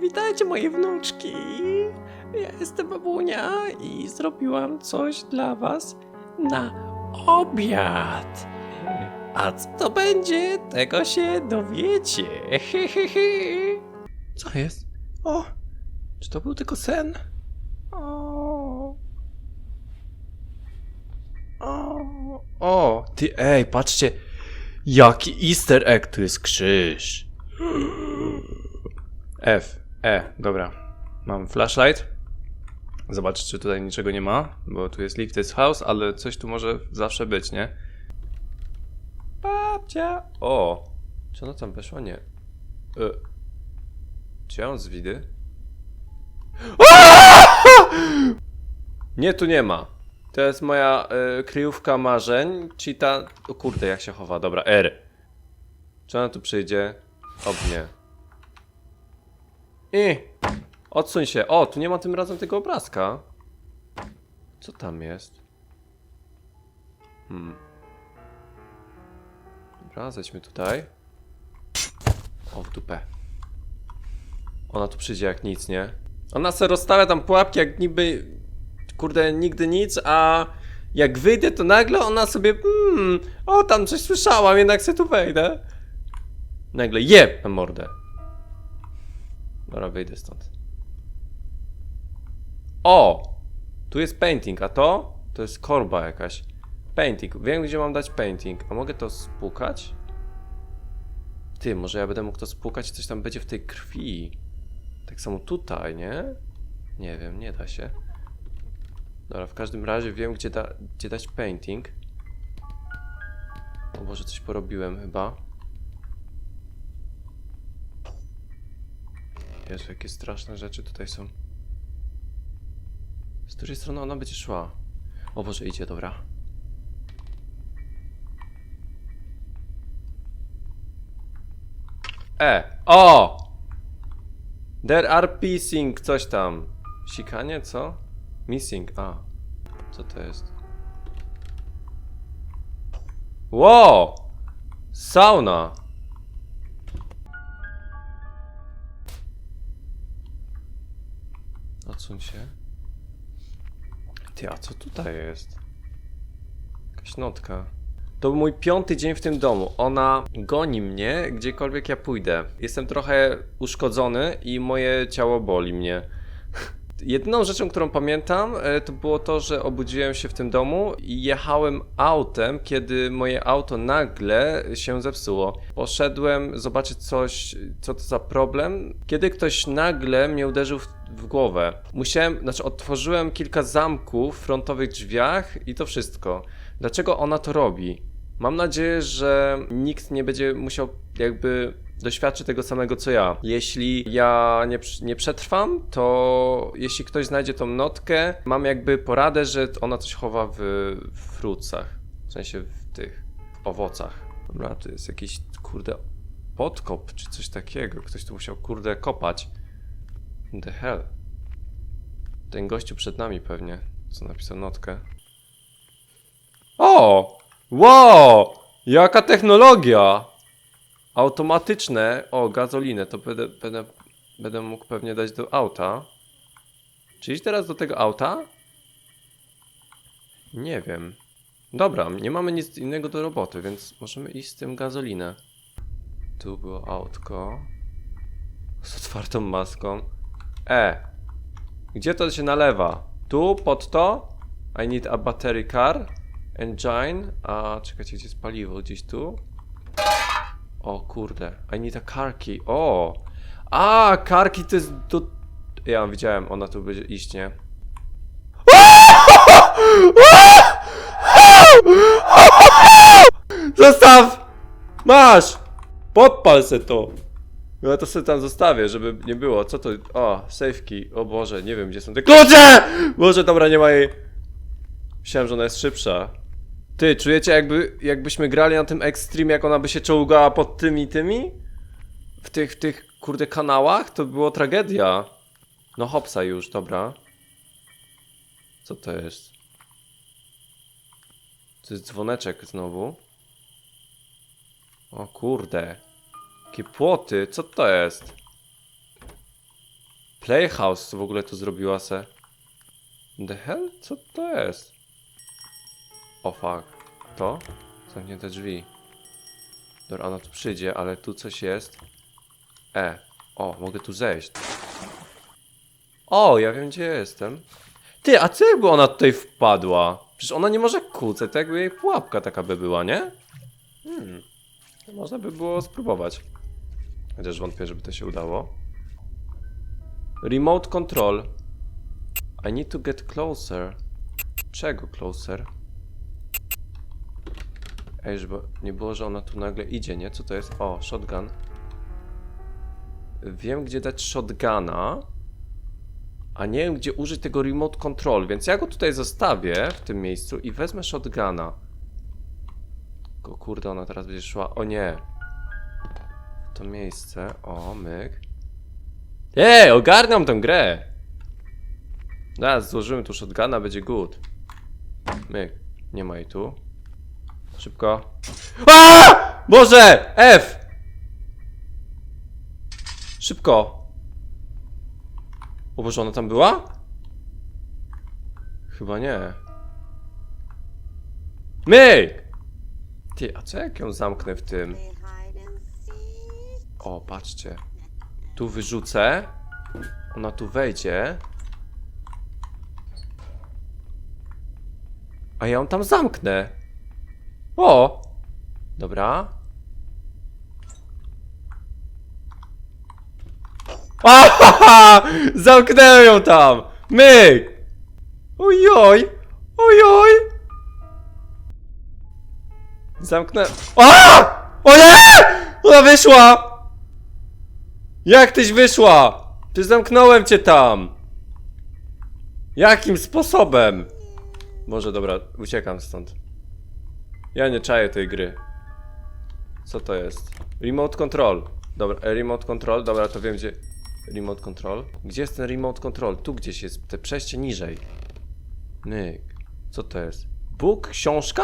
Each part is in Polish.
Witajcie moje wnuczki. Ja jestem babunia i zrobiłam coś dla was na obiad. A co to będzie, tego się dowiecie. Co jest? O, czy to był tylko sen? O. O, o, ty, ej, patrzcie, jaki easter egg, tu jest krzyż. F, E, dobra. Mam flashlight. Zobaczcie, czy tutaj niczego nie ma, bo tu jest lifted house, ale coś tu może zawsze być, nie? Babcia! O! Czy ona tam weszła? Nie. E, czy ja mam zwidy? Nie, tu nie ma. To jest moja y, kryjówka marzeń, czyli ta... O kurde, jak się chowa, dobra, R. Czy ona tu przyjdzie? Ob nie. I odsuń się. O, tu nie ma tym razem tego obrazka. Co tam jest? Hmm. Dobra, zejdźmy tutaj. O, w dupę. Ona tu przyjdzie jak nic, nie? Ona se rozstawia tam pułapki jak niby... Kurde, nigdy nic, a... Jak wyjdę, to nagle ona sobie... Hmm, o, tam coś słyszałam, jednak se tu wejdę. Nagle na mordę. Dobra, wyjdę stąd. O! Tu jest painting, a to? To jest korba jakaś. Painting. Wiem, gdzie mam dać painting. A mogę to spłukać? Ty, może ja będę mógł to spłukać i coś tam będzie w tej krwi. Tak samo tutaj, nie? Nie wiem, nie da się. Dobra, w każdym razie wiem, gdzie, da, gdzie dać painting. O Boże, coś porobiłem chyba. Jezu, jakie straszne rzeczy tutaj są. Z której strony ona będzie szła? O Boże, idzie, dobra. E! O! There are pissing, coś tam. Sikanie, co? Missing, a. Co to jest? Wow! Sauna! Odsuń się. Ty, a co tutaj jest? Jakaś notka. To był mój piąty dzień w tym domu. Ona goni mnie, gdziekolwiek ja pójdę. Jestem trochę uszkodzony i moje ciało boli mnie. Jedyną rzeczą, którą pamiętam, e, to było to, że obudziłem się w tym domu i jechałem autem, kiedy moje auto nagle się zepsuło. Poszedłem zobaczyć coś, co to za problem, kiedy ktoś nagle mnie uderzył w, w głowę. Musiałem, znaczy otworzyłem kilka zamków w frontowych drzwiach i to wszystko. Dlaczego ona to robi? Mam nadzieję, że nikt nie będzie musiał jakby doświadczy tego samego co ja. Jeśli ja nie, nie przetrwam, to jeśli ktoś znajdzie tą notkę, mam jakby poradę, że ona coś chowa w, w frucach. W sensie w tych owocach. Dobra, to jest jakiś kurde podkop czy coś takiego. Ktoś tu musiał kurde kopać. The hell. Ten gościu przed nami pewnie, co napisał notkę. O! Wow! Jaka technologia! Automatyczne. O, gazolinę. To będę, będę, będę mógł pewnie dać do auta. Czy iść teraz do tego auta? Nie wiem. Dobra, nie mamy nic innego do roboty, więc możemy iść z tym gazolinę. Tu było autko. Z otwartą maską. E! Gdzie to się nalewa? Tu, pod to? I need a battery car. Engine. A, czekajcie, gdzie jest paliwo? Gdzieś tu? O kurde, I need a car key. O! A, car key to jest do... Ja widziałem, ona tu będzie iść, nie? Zostaw! Masz! Podpal se to! Ja to sobie tam zostawię, żeby nie było. Co to? O, safe key. O Boże, nie wiem gdzie są te klucze! Boże, dobra, nie ma jej. Myślałem, że ona jest szybsza. Ty, czujecie jakby, jakbyśmy grali na tym Extreme, jak ona by się czołgała pod tymi tymi? W tych, w tych, kurde, kanałach? To było tragedia. No hopsa już, dobra. Co to jest? To jest dzwoneczek znowu. O kurde. Jakie płoty, co to jest? Playhouse w ogóle tu zrobiła se. The hell? Co to jest? O fuck. To? Zamknięte drzwi. Dobra, ona tu przyjdzie, ale tu coś jest. E. O, mogę tu zejść. O, ja wiem gdzie jestem. Ty, a co jakby ona tutaj wpadła? Przecież ona nie może kłócać, to jakby jej pułapka taka by była, nie? Hmm. Można by było spróbować. Chociaż wątpię, żeby to się udało. Remote control. I need to get closer. Czego closer? Ej, żeby nie było, że ona tu nagle idzie, nie? Co to jest? O, shotgun. Wiem, gdzie dać shotguna, a nie wiem, gdzie użyć tego remote control, więc ja go tutaj zostawię w tym miejscu i wezmę shotguna. Tylko kurde, ona teraz będzie szła. O nie. To miejsce. O, myk. Ej, ogarniam tę grę! Zaraz złożymy tu shotguna, będzie good. Myk. Nie ma jej tu. Szybko. A! Boże! F! Szybko. O Boże, ona tam była? Chyba nie. Myk! Ty, a co jak ją zamknę w tym? O, patrzcie. Tu wyrzucę. Ona tu wejdzie. A ja ją tam zamknę. O! Dobra. Ahaha! Zamknęłem ją tam! Myk! Ojoj! Ojoj! Zamknę... A! O nie! Ona wyszła! Jak tyś wyszła? Ty zamknąłem cię tam! Jakim sposobem? Może dobra, uciekam stąd. Ja nie czaję tej gry. Co to jest? Remote control. Dobra, e, remote control, dobra, to wiem gdzie. Remote control. Gdzie jest ten remote control? Tu gdzieś jest te przejście niżej. Myk. Co to jest? Bóg? Książka?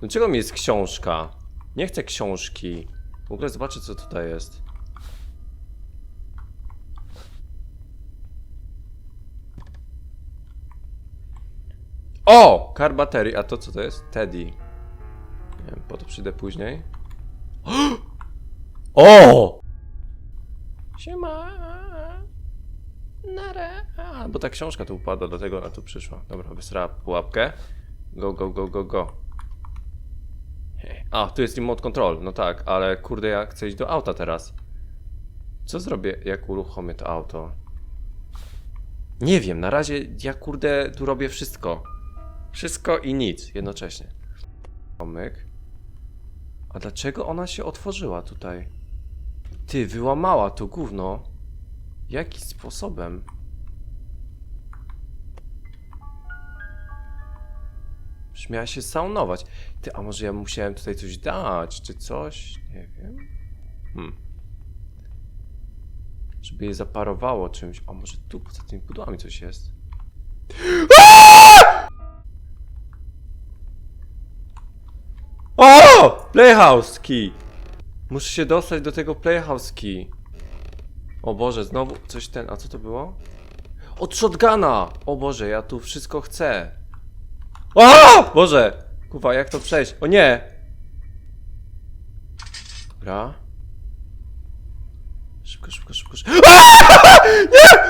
Dlaczego mi jest książka? Nie chcę książki. W ogóle zobaczę co tutaj jest. O! Car battery. A to co to jest? Teddy. Nie wiem, po to przyjdę później. O! Siema. Nara. A, bo ta książka tu upadła, dlatego ona tu przyszła. Dobra, wysrała pułapkę. Go, go, go, go, go. A, tu jest remote control. No tak, ale kurde, ja chcę iść do auta teraz. Co zrobię, jak uruchomię to auto? Nie wiem, na razie ja kurde tu robię wszystko. Wszystko i nic jednocześnie. Omyk. A dlaczego ona się otworzyła tutaj? Ty, wyłamała to gówno. Jakim sposobem? Już miała się saunować. Ty, a może ja musiałem tutaj coś dać, czy coś? Nie wiem. Hmm. Żeby je zaparowało czymś. A może tu poza tymi pudłami coś jest? O! Playhouse key! Muszę się dostać do tego playhouse key. O Boże, znowu coś ten. A co to było? Od shotguna! O Boże, ja tu wszystko chcę. O! Boże! Kuwa, jak to przejść? O nie! Dobra. Szybko, szybko, szybko, szybko. Nie!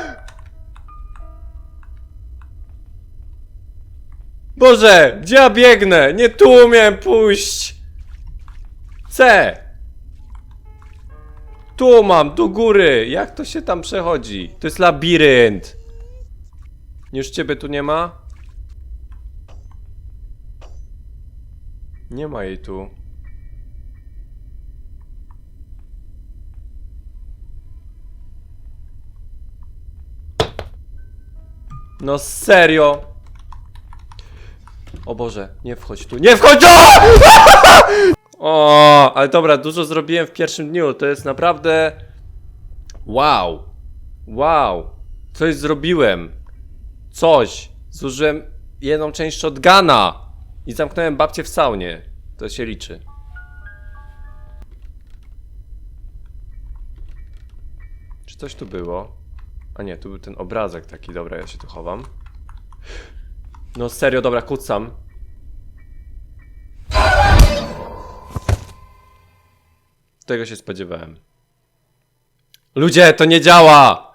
Boże, gdzie ja biegnę? Nie tu miałem pójść. C. Tu mam, do góry. Jak to się tam przechodzi? To jest labirynt. Już ciebie tu nie ma? Nie ma jej tu. No serio? O Boże, nie wchodź tu, nie wchodź! O! o, ale dobra, dużo zrobiłem w pierwszym dniu, to jest naprawdę... Wow. Wow. Coś zrobiłem. Coś. Zużyłem jedną część shotguna. I zamknąłem babcię w saunie. To się liczy. Czy coś tu było? A nie, tu był ten obrazek taki, dobra, ja się tu chowam. No serio, dobra, kucam. Tego się spodziewałem. Ludzie, to nie działa!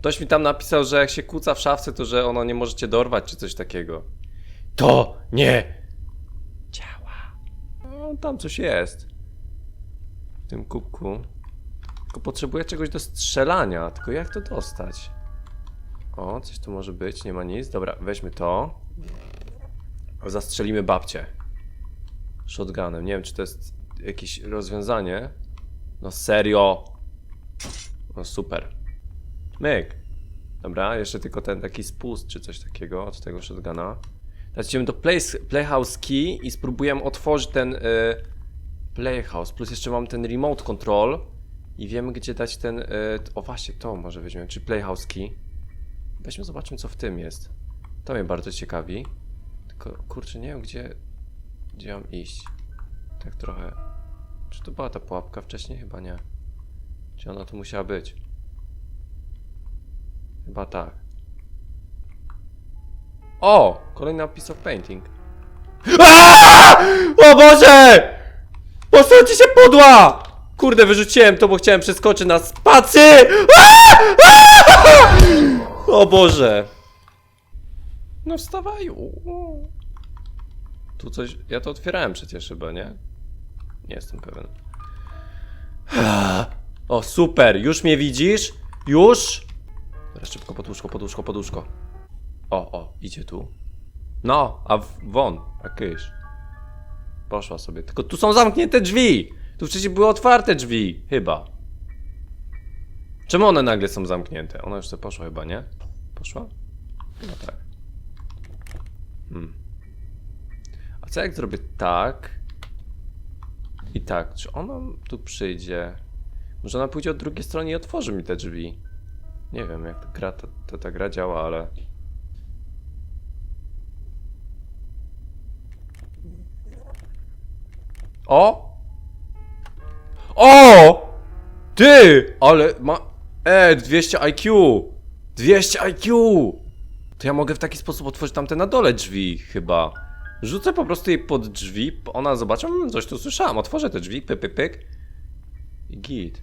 Ktoś mi tam napisał, że jak się kłóca w szafce, to że ono nie możecie dorwać, czy coś takiego. To nie działa. No, tam coś jest. W tym kubku. Tylko potrzebuję czegoś do strzelania. Tylko jak to dostać? O, coś tu może być, nie ma nic. Dobra, weźmy to. Zastrzelimy babcię. Shotgunem. Nie wiem, czy to jest jakieś rozwiązanie. No serio. No super. Myk. Dobra, jeszcze tylko ten taki spust czy coś takiego od tego shotguna. Teraz idziemy do place, Playhouse Key i spróbujemy otworzyć ten y, Playhouse. Plus jeszcze mam ten remote control i wiemy gdzie dać ten... Y, o właśnie, to może weźmiemy, czy Playhouse Key. Weźmy, zobaczmy co w tym jest. To mnie bardzo ciekawi. Tylko kurczę, nie wiem gdzie, gdzie mam iść. Tak trochę... Czy to była ta pułapka wcześniej? Chyba nie. Czy ona tu musiała być? Chyba tak. O! Kolejny piece of painting. Aaaa! O Boże! Posuńcie się pudła! Kurde, wyrzuciłem to, bo chciałem przeskoczyć na spacy! Aaaa! Aaaa! O Boże! No wstawaj. Tu coś... Ja to otwierałem przecież chyba, nie? Nie jestem pewien. O, super! Już mnie widzisz? Już? Teraz szybko poduszko, poduszko, poduszko. O, o, idzie tu. No, a won, a kysz. Poszła sobie. Tylko tu są zamknięte drzwi! Tu wcześniej były otwarte drzwi, chyba. Czemu one nagle są zamknięte? Ona już sobie poszła chyba, nie? Poszła? No tak. Hmm. A co jak zrobię tak? I tak, czy ona tu przyjdzie? Może ona pójdzie od drugiej strony i otworzy mi te drzwi? Nie wiem, jak ta gra, to, to ta gra działa, ale... O! O! Ty! Ale ma... E, 200 IQ! 200 IQ! To ja mogę w taki sposób otworzyć tamte na dole drzwi, chyba. Rzucę po prostu jej pod drzwi, ona zobaczy, mm, coś tu słyszałam, otworzę te drzwi, pyk, pyk, pyk. Git.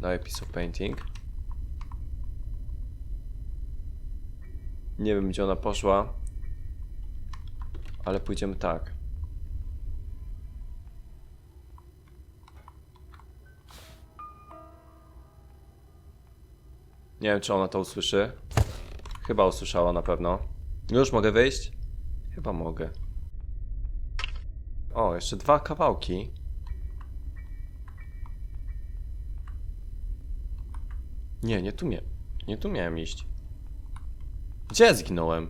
Daję piece of painting. Nie wiem, gdzie ona poszła. Ale pójdziemy tak. Nie wiem, czy ona to usłyszy. Chyba usłyszała na pewno. Już mogę wyjść? Chyba mogę. O, jeszcze dwa kawałki. Nie, nie tu mia... Nie tu miałem iść. Gdzie zginąłem?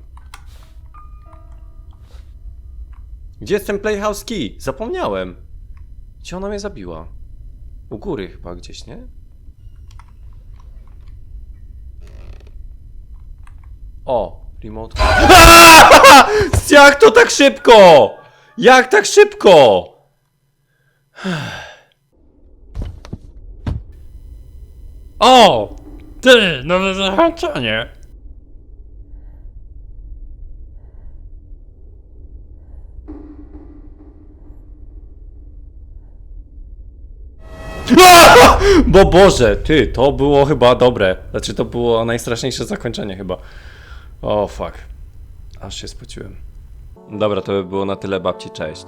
Gdzie jest ten Playhouse Key? Zapomniałem. Gdzie ona mnie zabiła? U góry chyba gdzieś, nie? O, remote. Jak to tak szybko? Jak tak szybko? O! Ty, nowe zahaczenie! Bo Boże, ty, to było chyba dobre. Znaczy, to było najstraszniejsze zakończenie chyba. O, fuck. Aż się spociłem. Dobra, to by było na tyle babci, cześć.